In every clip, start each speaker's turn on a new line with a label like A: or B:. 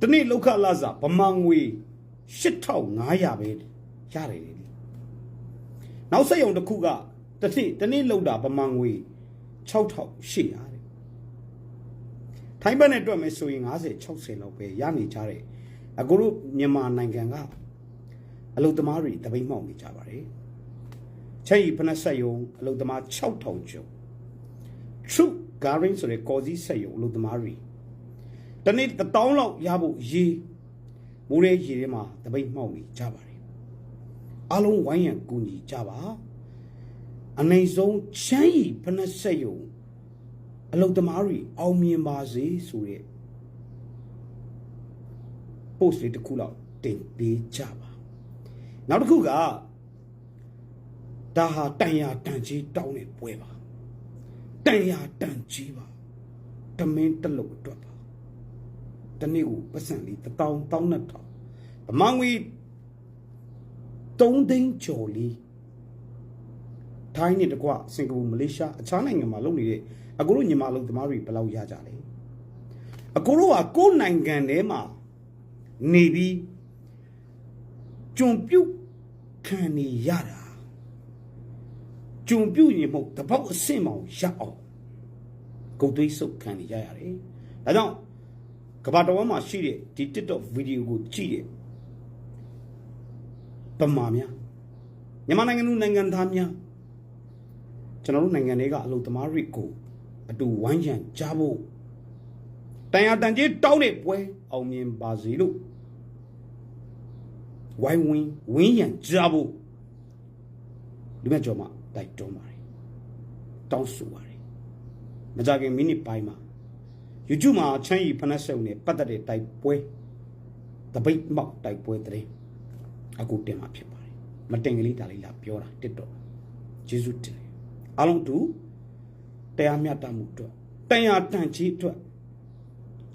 A: တနေ့လောက်ခလာစားဗမာငွေ8500ပဲရတယ်လေနောက်ဆက်ယုံတစ်ခုကတစ်နေ့တနေ့လောက်တာဗမာငွေ6800တဲ့ထိုင်းဘက်နဲ့တွက်မယ်ဆိုရင်50 60လောက်ပဲရနေကြတယ်အခုတို့မြန်မာနိုင်ငံကအလုသမားတွေတပိတ်မှောက်နေကြပါတယ်ချက်ရီဖနက်ဆက်ယုံအလုသမား6000ကျော် true gathering ဆိုတဲ့ကော်စည်းဆက်ယုံအလုသမားတွေ တနေ့တစ်တောင်းလောက်ရဖို့ရေမိုးရဲရေထဲမှာတပိတ်မှောက်နေကြပါတယ်အားလုံးဝိုင်းရန်ကူညီကြပါအနိုင်ဆုံးချမ်းရီဖနက်ဆက်ယုံအလုသမားတွေအောင်မြင်ပါစေဆိုတဲ့ post လေးတစ်ခုလောက်တင်ပေးကြပါနောက်တစ်ခုကဒါဟာတန်ရာတန်ကြီးတောင်းတဲ့ပွဲပါတန်ရာတန်ကြီးပါတမင်းတစ်လုံးအတွက်ပါ တနေ့ကိုပတ်စံလေးတစ်တောင်းတောင်းနဲ့တောင်းဗမာငွေ3သိန်းကျော်လေးထိုင်းနဲ့တကွစင်ကာပူမလေးရှားအခြားနိုင်ငံမှာလုပ်နေတဲ့အခုတို့ညီမလုံးသမားတွေဘယ်လောက်ရကြလဲအခုတို့ကကိုယ်နိုင်ငံထဲမှာနေပြီးကြုံပြုတ်ခံနေရတာကြုံပြုတ်ရင်မဟုတ်တပောက်အဆင့်မောင်ရအောင်ဂုတ်သွေးစုပ်ခံနေကြရတယ်။ဒါကြောင့် ကမ္ဘာတော်မှာရှိတဲ့ဒီ TikTok ဗီဒီယိုကိုကြည့်တဲ့ဗမာများမြန်မာနိုင်ငံလူနိုင်ငံသားများကျွန်တော်တို့နိုင်ငံတွေကအလုပ်သမားတွေကိုအတူဝိုင်းရံကြဖို့တန်ရတန်ကြီးတောင်းတဲ့ပွဲအောင်မြင်ပါစေလို့ဝိုင်းဝင်းဝင်းရံကြဖို့လူမြတ်ကျော်မှာတိုက်တွန်းပါတယ်တောင်းဆိုပါတယ်မကြခင်မိနစ်ပိုင်းမှာ YouTube မှာချမ်းရီဖနက်ဆုံနဲ့ပတ်သက်တဲ့တိုက်ပွဲတပိတ်မောက်တိုက်ပွဲတဲ့အခုတင်မှာဖြစ်ပါတယ်မတင်ကလေးဒါလေးလာပြောတာတစ်တော့ဂျေဇုတင်တယ်အားလုံးတူတရားမျှတမှုအတွက်တရားတန်ကြီးအတွက်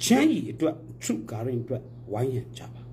A: ချမ်းရီအတွက်ထုကာရင်အတွက်ဝိုင်းရံကြပါ